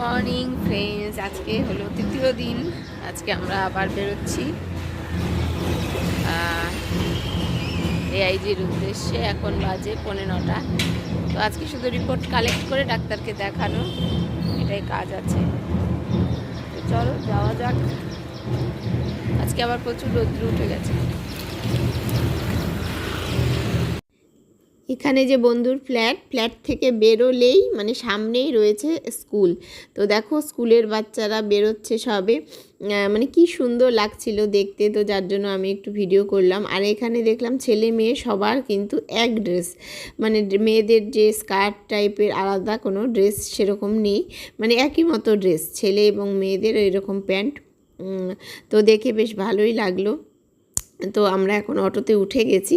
Morning friends আজকে হলো তৃতীয় দিন। আজকে আমরা আবার বেরোচ্ছি। এআইজির উদ্দেশ্যে এখন বাজে পৌনে নটা। তো আজকে শুধু রিপোর্ট কালেক্ট করে ডাক্তারকে দেখানো, এটাই কাজ আছে। তো চলো, যাওয়া যাক। আজকে আবার প্রচুর রৌদ্র উঠে গেছে। এখানে যে বন্ধুর ফ্ল্যাট ফ্ল্যাট থেকে বেরোলেই মানে সামনেই রয়েছে স্কুল। তো দেখো, স্কুলের বাচ্চারা বেরোচ্ছে সবে। মানে কি সুন্দর লাগছিল দেখতে, তো যার জন্য আমি একটু ভিডিও করলাম। আর এখানে দেখলাম ছেলে মেয়ে সবার কিন্তু এক ড্রেস মানে মেয়েদের যে স্কার্ট টাইপের আলাদা কোনো ড্রেস সেরকম নেই। মানে একই মতো ড্রেস ছেলে এবং মেয়েদের এরকম প্যান্ট। তো দেখে বেশ ভালোই লাগল। তো আমরা এখন অটোতে উঠে গেছি।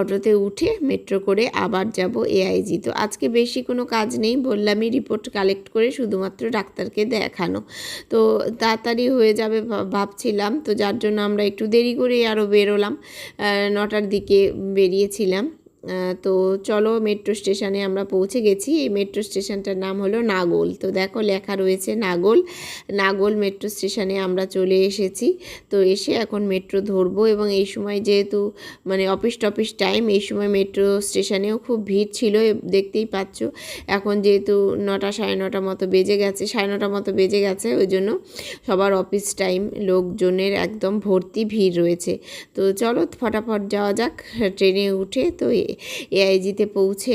অটোতে উঠে মেট্রো করে আবার যাব এআইজি তো আজকে বেশি কোনো কাজ নেই, বললামই রিপোর্ট কালেক্ট করে শুধুমাত্র ডাক্তারকে দেখানো। তো তাড়াতাড়ি হয়ে যাবে ভাবছিলাম। তো যার জন্য আমরা একটু দেরি করে আরও বেরোলাম। নটার দিকে বেরিয়েছিলাম। তো চলো মেট্রো স্টেশনে আমরা পৌঁছে গেছি। এই মেট্রো স্টেশনটার নাম হলো নাগোল। তো দেখো লেখা রয়েছে নাগোল। নাগোল মেট্রো স্টেশনে আমরা চলে এসেছি। তো এসে এখন মেট্রো ধরবো এবং এই সময় যেহেতু মানে অফিস টফিস টাইম এই সময় মেট্রো স্টেশনেও খুব ভিড় ছিল দেখতেই পাচ্ছ। এখন যেহেতু নটা, সাড়ে নটা মতো বেজে গেছে, সাড়ে নটা মতো বেজে গেছে, ওই জন্য সবার অফিস টাইম লোকজনের একদম ভর্তি ভিড় রয়েছে। তো চলো ফটাফট যাওয়া যাক ট্রেনে উঠে। তো এআইজিতে পৌঁছে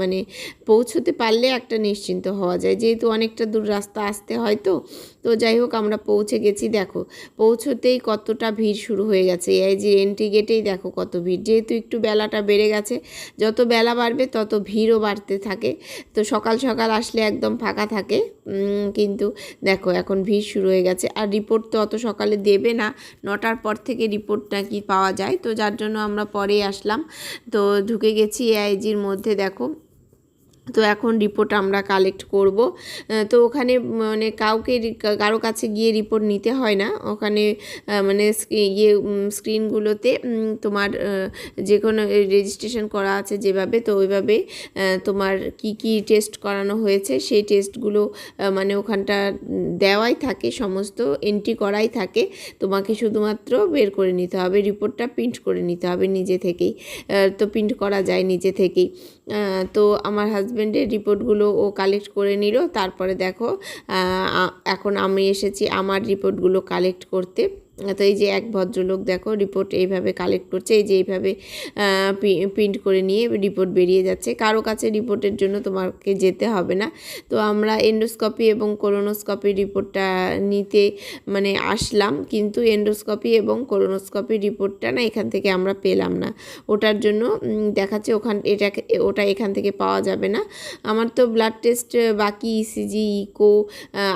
মানে পৌঁছতে পারলে একটা নিশ্চিন্ত হওয়া যায়। যেহেতু অনেকটা দূর রাস্তা আসতে হয় তো তো যাই হোক, আমরা পৌঁছে গেছি। দেখো, পৌঁছতেই কতটা ভিড় শুরু হয়ে গেছে। এআইজি এন্ট্রি গেটেই দেখো কত ভিড়। যেহেতু একটু বেলাটা বেড়ে গেছে, যত বেলা বাড়বে তত ভিড়ও বাড়তে থাকে। তো সকাল সকাল আসলে একদম ফাঁকা থাকে। কিন্তু দেখো, এখন ভিড় শুরু হয়ে গেছে। আর রিপোর্ট তো অত সকালে দেবে না। নটার পর থেকে রিপোর্ট নাকি পাওয়া যায়। তো যার জন্য আমরা পরে আসলাম। তো ঢুকে গেছি এআইজির মধ্যে। দেখো তো এখন রিপোর্ট আমরা কালেক্ট করব। তো ওখানে মানে কাউকে কারও কাছে গিয়ে রিপোর্ট নিতে হয় না। ওখানে মানে ইয়ে স্ক্রিনগুলোতে তোমার যে কোনো রেজিস্ট্রেশন করা আছে যেভাবে, তো ওইভাবে তোমার কি কি টেস্ট করানো হয়েছে সেই টেস্টগুলো মানে ওখানটা দেওয়াই থাকে, সমস্ত এন্ট্রি করাই থাকে। তোমাকে শুধুমাত্র বের করে নিতে হবে রিপোর্টটা প্রিন্ট করে নিতে হবে নিজে থেকেই। তো প্রিন্ট করা যায় নিজে থেকেই। তো আমার হাজব্যান্ডের রিপোর্টগুলো ও কালেক্ট করে নিল। তারপরে দেখো এখন আমি এসেছি আমার রিপোর্টগুলো কালেক্ট করতে। তো এই যে এক ভদ্রলোক দেখো রিপোর্ট এইভাবে কালেক্ট করছে, এই যে এইভাবে প্রিন্ট করে নিয়ে রিপোর্ট বেরিয়ে যাচ্ছে। কারও কাছে রিপোর্টের জন্য তোমাকে যেতে হবে না। তো আমরা এন্ডোস্কপি এবং কোলোনোস্কপি রিপোর্টটা নিতে মানে আসলাম, কিন্তু এন্ডোস্কপি এবং কোলোনোস্কপি রিপোর্টটা না এখান থেকে আমরা পেলাম না। ওটার জন্য দেখাচ্ছে ওখান এটা ওটা এখান থেকে পাওয়া যাবে না। আমার তো ব্লাড টেস্ট বাকি ইসিজি ইকো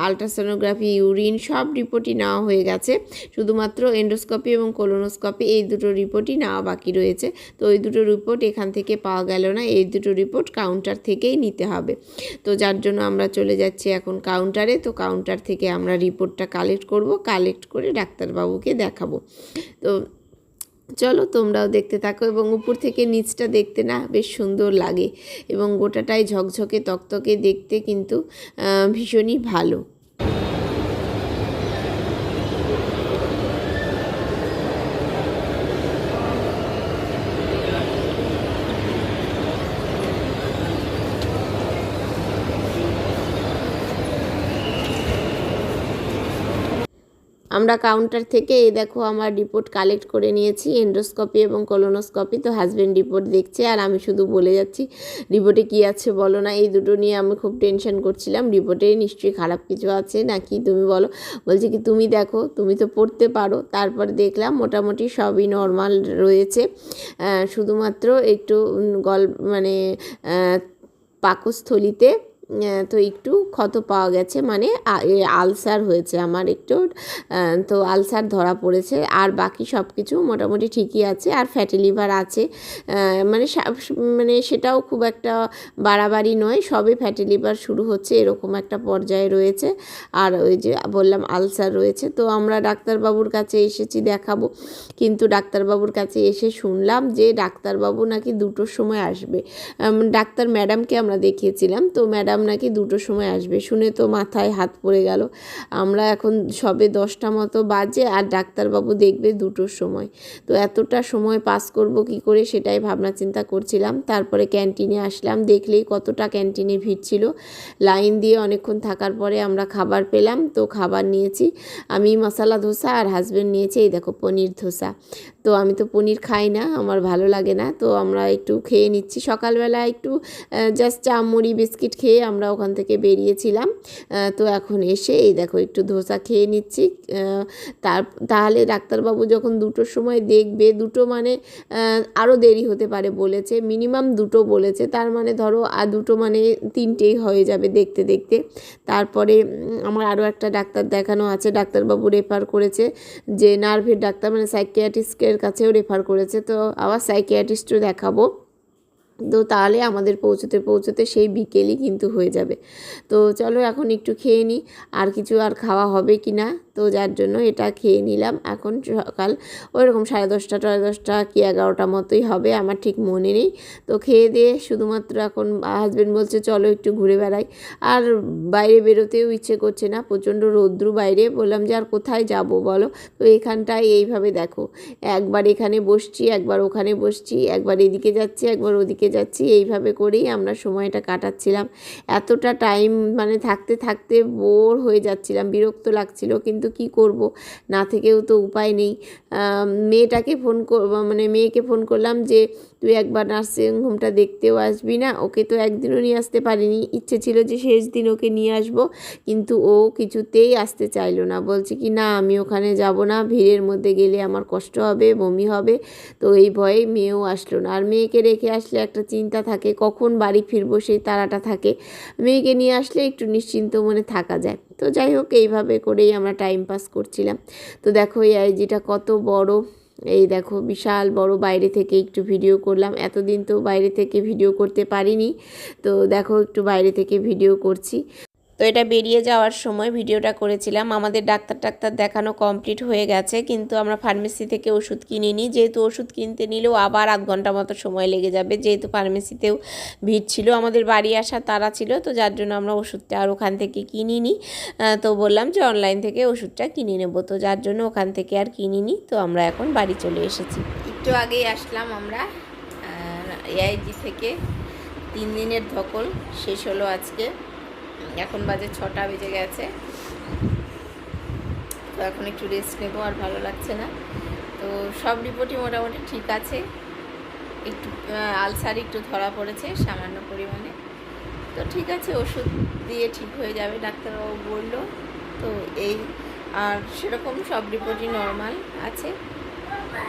আলট্রাসোনোগ্রাফি ইউরিন সব রিপোর্টই নেওয়া হয়ে গেছে। শুধুমাত্র এন্ডোস্কপি এবং কোলোনোস্কপি এই দুটো রিপোর্টই নেওয়া বাকি রয়েছে। তো ওই দুটো রিপোর্ট এখান থেকে পাওয়া গেল না, এই দুটো রিপোর্ট কাউন্টার থেকেই নিতে হবে। তো যার জন্য আমরা চলে যাচ্ছি এখন কাউন্টারে তো কাউন্টার থেকে আমরা রিপোর্টটা কালেক্ট করব কালেক্ট করে ডাক্তারবাবুকে দেখাবো। তো চলো তোমরাও দেখতে থাকো এবং উপর থেকে নিচটা দেখতে না বেশ সুন্দর লাগে এবং গোটাটাই ঝকঝকে, তকতকে দেখতে কিন্তু ভীষণই ভালো। আমরা কাউন্টার থেকে, এই দেখো আমার রিপোর্ট কালেক্ট করে নিয়েছি এন্ডোস্কপি এবং কলোনোস্কপি তো হাজব্যান্ড রিপোর্ট দেখছে আর আমি শুধু বলে যাচ্ছি রিপোর্টে কী আছে বলো না, এই দুটো নিয়ে আমি খুব টেনশন করছিলাম। রিপোর্টে নিশ্চয়ই খারাপ কিছু আছে নাকি তুমি বলো? বলছি কি, তুমি দেখো, তুমি তো পড়তে পারো। তারপর দেখলাম মোটামুটি সবই নর্মাল রয়েছে। শুধুমাত্র একটু গল মানে পাকস্থলিতে তো একটু ক্ষত পাওয়া গেছে মানে আলসার হয়েছে আমার একটু। তো আলসার ধরা পড়েছে, আর বাকি সব কিছু মোটামুটি ঠিকই আছে, আর ফ্যাটি লিভার আছে। মানে মানে সেটাও খুব একটা বাড়াবাড়ি নয় সবে ফ্যাটি লিভার শুরু হচ্ছে, এরকম একটা পর্যায়ে রয়েছে। আর ওই যে বললাম আলসার রয়েছে, তো আমরা ডাক্তারবাবুর কাছে এসেছি দেখাবো। কিন্তু ডাক্তারবাবুর কাছে এসে শুনলাম যে ডাক্তারবাবু নাকি দুটোর সময় আসবে। ডাক্তার ম্যাডামকে আমরা দেখিয়েছিলাম, তো ম্যাডাম ম্যাডাম নাকি, দুটোর সময় আসবে। শুনে তো মাথায় হাত পড়ে গেল। আমরা এখন সবে দশটা মতো বাজে আর ডাক্তারবাবু দেখবে দুটোর সময়। তো এতটা সময় পাস করব কি করে সেটাই ভাবনা চিন্তা করছিলাম। তারপরে ক্যান্টিনে আসলাম, দেখলেই কতটা ক্যান্টিনে ভিড় ছিল। লাইন দিয়ে অনেকক্ষণ থাকার পরে আমরা খাবার পেলাম। তো খাবার নিয়েছি। আমি মশলা ধোসা আর হাজব্যান্ড নিয়েছে, এই দেখো পনির ধোসা। তো আমি তো পনির খাই না, আমার ভালো লাগে না। তো আমরা একটু খেয়ে নিচ্ছি। সকালবেলা একটু জাস্ট চা মুড়ি বিস্কিট খেয়ে আমরা ওখান থেকে বেরিয়েছিলাম। তো এখন এসে এই দেখো একটু ধোসা খেয়ে নিচ্ছি। তার, তাহলে ডাক্তারবাবু যখন দুটোর সময় দেখবে, দুটো মানে আরও দেরি হতে পারে বলেছে, মিনিমাম দুটো বলেছে। তার মানে ধরো, আর দুটো মানে তিনটেই হয়ে যাবে দেখতে দেখতে। তারপরে আমার আরও একটা ডাক্তার দেখানো আছে। ডাক্তারবাবু রেফার করেছে যে, নার্ভের ডাক্তার মানে সাইকিয়াট্রিস্টের কাছেও রেফার করেছে। তো আবার সাইকিয়াট্রিস্টও দেখাবো। তো তাহলে আমাদের পৌঁছতে পৌঁছতে সেই বিকেলই কিন্তু হয়ে যাবে। তো চলো এখন একটু খেয়ে নিই আর কিছু আর খাওয়া হবে কি না তো যার জন্য এটা খেয়ে নিলাম। এখন সকাল ওইরকম সাড়ে দশটা সাড়ে দশটা কি এগারোটা মতোই হবে, আমার ঠিক মনে নেই। তো খেয়ে দিয়ে শুধুমাত্র এখন হাজব্যান্ড বলছে, চলো একটু ঘুরে বেড়াই। আর বাইরে বেরোতেও ইচ্ছে করছে না, প্রচণ্ড রৌদ্রু বাইরে। বললাম যে, আর কোথায় যাব বলো? তো এখানটায় এইভাবে দেখো, একবার এখানে বসছি, একবার ওখানে বসছি, একবার এদিকে যাচ্ছি, একবার ওদিকে যাচ্ছি, এইভাবে করেই আমরা সময়টা কাটাচ্ছিলাম। এতটা টাইম মানে থাকতে থাকতে বোর হয়ে যাচ্ছিলাম, বিরক্ত লাগছিল, কিন্তু কি করব? না থেকেও তো উপায় নেই। মেয়েটাকে ফোন মানে মেয়েকে ফোন করলাম যে তুই একবার নার্সিং হোমটা দেখতেও আসবি না। ওকে তো একদিনও নিয়ে আসতে পারিনি। ইচ্ছে ছিল যে শেষ দিন ওকে নিয়ে আসব, কিন্তু ও কিছুতেই আসতে চাইলো না। বলছে কি, না, আমি ওখানে যাব না। ভিড়ের মধ্যে গেলে আমার কষ্ট হবে, বমি হবে। তো এই ভয়ে মেয়েও আসলো না। আর মেয়েকে রেখে আসলে একটা চিন্তা থাকে, কখন বাড়ি ফিরবো সেই তারাটা থাকে। মেয়েকে নিয়ে আসলে একটু নিশ্চিন্ত মনে থাকা যায়। তো যাই হোক, এইভাবে করেই আমরা টাইম পাস করছিলাম। তো দেখো, এই আইজিটা কত বড়। এই দেখো, বিশাল বড় বাইরে থেকে একটু ভিডিও করলাম। এতদিন তো বাইরে থেকে ভিডিও করতে পারিনি। তো দেখো, একটু বাইরে থেকে ভিডিও করছি। তো এটা বেরিয়ে যাওয়ার সময় ভিডিওটা করেছিলাম। আমাদের ডাক্তার টাক্তার দেখানো কমপ্লিট হয়ে গেছে, কিন্তু আমরা ফার্মেসি থেকে ওষুধ কিনিনি। যেহেতু ওষুধ কিনতে নিলেও আবার আধ ঘণ্টা মতো সময় লেগে যাবে, যেহেতু ফার্মেসিতেও ভিড় ছিল। আমাদের বাড়ি আসা তারা ছিল, তো যার জন্য আমরা ওষুধটা আর ওখান থেকে কিনিনি। তো বললাম যে অনলাইন থেকে ওষুধটা কিনে নেব, তো যার জন্য ওখান থেকে আর কিনিনি। তো আমরা এখন বাড়ি চলে এসেছি। একটু আগেই আসলাম আমরা। এআইজি থেকে তিন দিনের ধকল, শেষ হলো আজকে। এখন বাজে ছটা বেজে গেছে। তো এখন একটু রেস্ট নেব আর ভালো লাগছে না। তো সব রিপোর্টই মোটামুটি ঠিক আছে। একটু আলসার একটু ধরা পড়েছে সামান্য পরিমাণে। তো ঠিক আছে, ওষুধ দিয়ে ঠিক হয়ে যাবে, ডাক্তারবাবু বলল। তো এই, আর সেরকম সব রিপোর্টই নর্মাল আছে।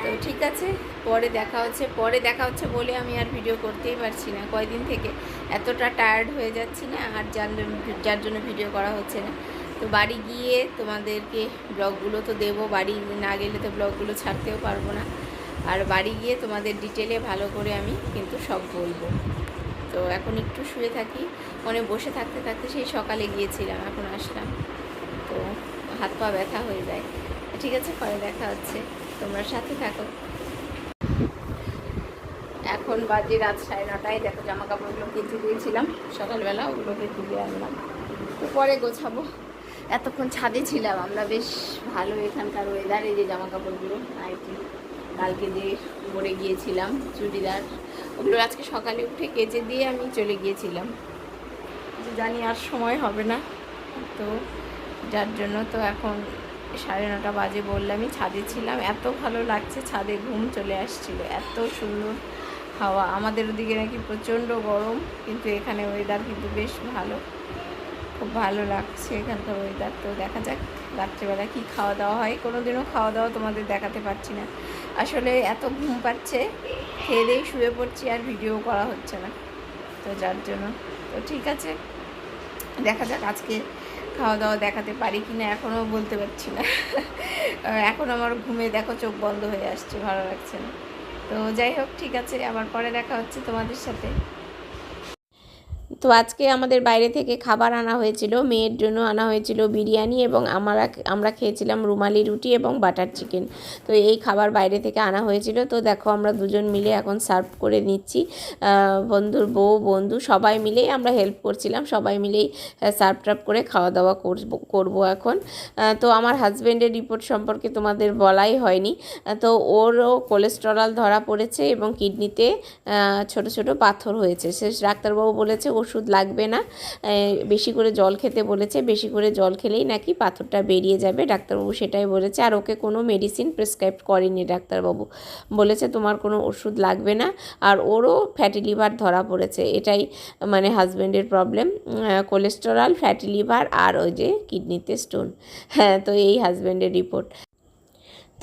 তো ঠিক আছে, পরে দেখা হচ্ছে, পরে দেখা হচ্ছে বলে আমি আর ভিডিও করতেই পারছি না। কয়দিন থেকে? এতটা টায়ার্ড হয়ে যাচ্ছি না, আর যার যার জন্য ভিডিও করা হচ্ছে না। তো বাড়ি গিয়ে তোমাদেরকে ব্লগগুলো তো দেবো, বাড়ি না গেলে তো ব্লগগুলো ছাড়তেও পারব না। আর বাড়ি গিয়ে তোমাদের ডিটেলে ভালো করে আমি কিন্তু সব বলব। তো এখন একটু শুয়ে থাকি, মনে বসে থাকতে থাকতে সেই সকালে গিয়েছিলাম, এখন আসলাম। তো হাত পা ব্যথা হয়ে যায়। ঠিক আছে, পরে দেখা হচ্ছে। তোমরা সাথে থাকো। এখন বাজে রাত সাড়ে নটায়। দেখো জামা কাপড়গুলো কেচে দিয়েছিলাম সকালবেলা ওগুলোকে তুলে আনলাম। তো পরে গোছাবো। এতক্ষণ ছাদে ছিলাম। আমরা বেশ ভালো এখানকার ওয়েদারে যে জামা কাপড়গুলো নাইটি কালকে যে পরে গিয়েছিলাম, চুড়িদার, ওগুলো আজকে সকালে উঠে কেচে দিয়ে আমি চলে গিয়েছিলাম। যে জানি আর সময় হবে না। তো যার জন্য তো এখন সাড়ে নটা বাজে বললামই, ছাদে ছিলাম। এত ভালো লাগছে, ছাদে ঘুম চলে আসছিল। এত সুন্দর হাওয়া। আমাদের ওদিকে নাকি প্রচণ্ড গরম, কিন্তু এখানে ওয়েদার কিন্তু বেশ ভালো। খুব ভালো লাগছে এখানকার ওয়েদার তো দেখা যাক রাত্রেবেলা কি খাওয়া দাওয়া হয়। কোনো দিনও খাওয়া দাওয়া তোমাদের দেখাতে পারছি না। আসলে এত ঘুম পাচ্ছে, খেয়ে শুয়ে পড়ছি আর ভিডিও করা হচ্ছে না। তো যার জন্য। তো ঠিক আছে, দেখা যাক আজকে খাওয়া দাওয়া দেখাতে পারি কি না এখনও বলতে পারছি না। এখন আমার ঘুমে দেখো চোখ বন্ধ হয়ে আসছে, ভালো লাগছে না। তো যাই হোক ঠিক আছে আবার পরে দেখা হচ্ছে তোমাদের সাথে। তো আজকে আমাদের বাইরে থেকে খাবার আনা হয়েছিল, মেয়ের জন্য আনা হয়েছিল বিরিয়ানি এবং আমরা আমরা খেয়েছিলাম রুমালি রুটি এবং বাটার চিকেন। তো এই খাবার বাইরে থেকে আনা হয়েছিল। তো দেখো আমরা দুজন মিলে এখন সার্ভ করে নিচ্ছি। বন্ধুর বউ, বন্ধু সবাই মিলেই আমরা হেল্প করছিলাম। সবাই মিলেই সার্ভ টার্ভ করে খাওয়া দাওয়া করব এখন। তো আমার হাজব্যান্ডের রিপোর্ট সম্পর্কে তোমাদের বলাই হয়নি। তো ওরও কোলেস্টেরল ধরা পড়েছে এবং কিডনিতে ছোট ছোট পাথর হয়েছে। সে ডাক্তারবাবু বলেছে ওষুধ লাগবে না। বেশি করে জল খেতে বলেছে, বেশি করে জল খেলেই নাকি পাথরটা বেরিয়ে যাবে। ডাক্তারবাবু সেটাই বলেছে, আর ওকে কোনো মেডিসিন প্রেসক্রাইব করেনি ডাক্তারবাবু। বলেছে, তোমার কোনো ওষুধ লাগবে না। আর ওরও ফ্যাটি লিভার ধরা পড়েছে। এটাই মানে হাজব্যান্ডের প্রবলেম কোলেস্টেরল ফ্যাটি লিভার আর ওই যে কিডনিতে স্টোন হ্যাঁ তো এই হাজব্যান্ডের রিপোর্ট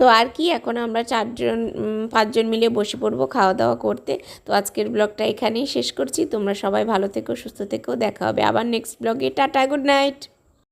তো আর কি, এখন আমরা চারজন পাঁচজন মিলে বসে পড়ব খাওয়া দাওয়া করতে। তো আজকের ব্লগটা এখানেই শেষ করছি। তোমরা সবাই ভালো থেকো, সুস্থ থেকেও দেখা হবে আবার নেক্সট ব্লগে। Tata good night